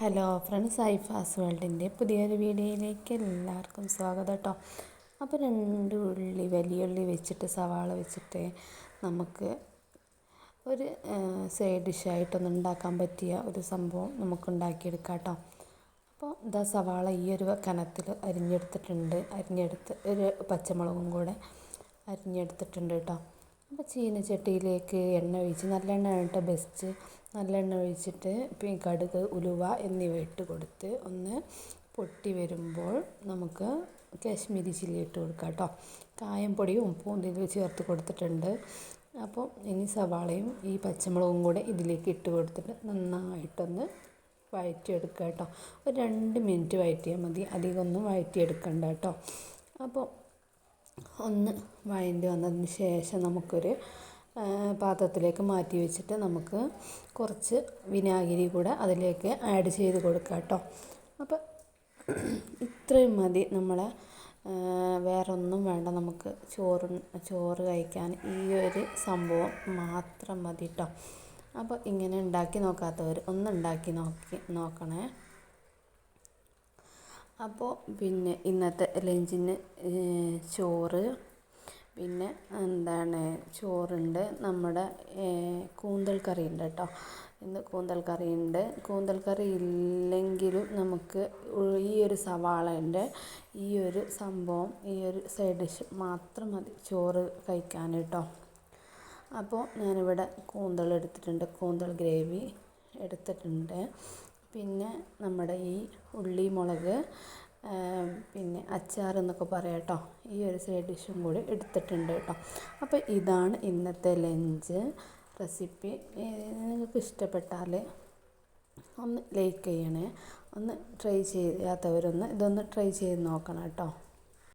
Hello friends ഐഫാസ് വേൾഡിന്റെ പുതിയൊരു വീഡിയോയിലേക്ക് എല്ലാവർക്കും സ്വാഗതം കേട്ടോ. അപ്പോൾ രണ്ട് ഉള്ളി വലിയ ഉള്ളി വെച്ചിട്ട് സവാള വെച്ചിട്ട് നമുക്ക് ഒരു സൈഡ് ഡിഷായിട്ടൊന്നും ഉണ്ടാക്കാൻ പറ്റിയ ഒരു സംഭവം നമുക്ക് ഉണ്ടാക്കിയെടുക്കാം കേട്ടോ. അപ്പോൾ ഇതാ സവാള ഈ ഒരു കനത്തിൽ അരിഞ്ഞെടുത്തിട്ടുണ്ട്. അരിഞ്ഞെടുത്ത് ഒരു പച്ചമുളകും കൂടെ അരിഞ്ഞെടുത്തിട്ടുണ്ട് കേട്ടോ. അപ്പോൾ ചീനച്ചട്ടിയിലേക്ക് എണ്ണ ഒഴിച്ച് നല്ലെണ്ണ കേട്ടോ ബെസ്റ്റ് നല്ലെണ്ണ ഒഴിച്ചിട്ട് പിന്നെ കടുക് ഉലുവ എന്നിവ ഇട്ട് കൊടുത്ത് ഒന്ന് പൊട്ടി വരുമ്പോൾ നമുക്ക് കാശ്മീരി ചില്ലി ഇട്ട് കൊടുക്കാം കേട്ടോ. കായം പൊടിയും ഉപ്പും ഇതിൽ ചേർത്ത് കൊടുത്തിട്ടുണ്ട്. അപ്പോൾ ഇനി സവാളയും ഈ പച്ചമുളകും കൂടെ ഇതിലേക്ക് ഇട്ട് കൊടുത്തിട്ട് നന്നായിട്ടൊന്ന് വഴറ്റിയെടുക്കുക കേട്ടോ. ഒരു രണ്ട് മിനിറ്റ് വഴറ്റിയാൽ മതി. അധികമൊന്നും വഴറ്റിയെടുക്കണ്ട കേട്ടോ. അപ്പോൾ ഒന്ന് വഴണ്ടി വന്നതിന് ശേഷം നമുക്കൊരു പാത്രത്തിലേക്ക് മാറ്റി വെച്ചിട്ട് നമുക്ക് കുറച്ച് വിനാഗിരി കൂടെ അതിലേക്ക് ആഡ് ചെയ്ത് കൊടുക്കാം കേട്ടോ. അപ്പം ഇത്രയും മതി നമ്മളെ വേറെ ഒന്നും വേണ്ട. നമുക്ക് ചോറ് ചോറ് കഴിക്കാൻ ഈ ഒരു സംഭവം മാത്രം മതി കേട്ടോ. അപ്പോൾ ഇങ്ങനെ ഉണ്ടാക്കി നോക്കാത്തവർ ഒന്ന് ഉണ്ടാക്കി നോക്കി നോക്കണേ. അപ്പോൾ പിന്നെ ഇന്നത്തെ ലഞ്ചിന് ചോറ്. പിന്നെ എന്താണ് ചോറുണ്ട് നമ്മുടെ കൂന്തൽ കറി ഉണ്ട് കേട്ടോ. ഇന്ന് കൂന്തൽ കറി ഉണ്ട് കൂന്തൽ കറി ഇല്ലെങ്കിലും നമുക്ക് ഈ ഒരു സവാളേന്റെ ഈ ഒരു സംഭവം ഈ ഒരു സൈഡ് ഡിഷ് മാത്രം മതി ചോറ് കഴിക്കാൻ കേട്ടോ. അപ്പോൾ ഞാനിവിടെ കൂന്തൽ എടുത്തിട്ടുണ്ട്. കൂന്തൽ ഗ്രേവി എടുത്തിട്ടുണ്ട്. പിന്നെ നമ്മുടെ ഈ ഉള്ളി മുളക് പിന്നെ അച്ചാർ എന്നൊക്കെ പറയാം കേട്ടോ. ഈ ഒരു സൈഡ് ഡിഷും കൂടി എടുത്തിട്ടുണ്ട് കേട്ടോ. അപ്പോൾ ഇതാണ് ഇന്നത്തെ ലഞ്ച് റെസിപ്പി നിങ്ങൾക്ക് ഇഷ്ടപ്പെട്ടാൽ ഒന്ന് ലൈക്ക് ചെയ്യണേ. ഒന്ന് ട്രൈ ചെയ്യാത്തവരൊന്ന് ഇതൊന്ന് ട്രൈ ചെയ്ത് നോക്കണം കേട്ടോ.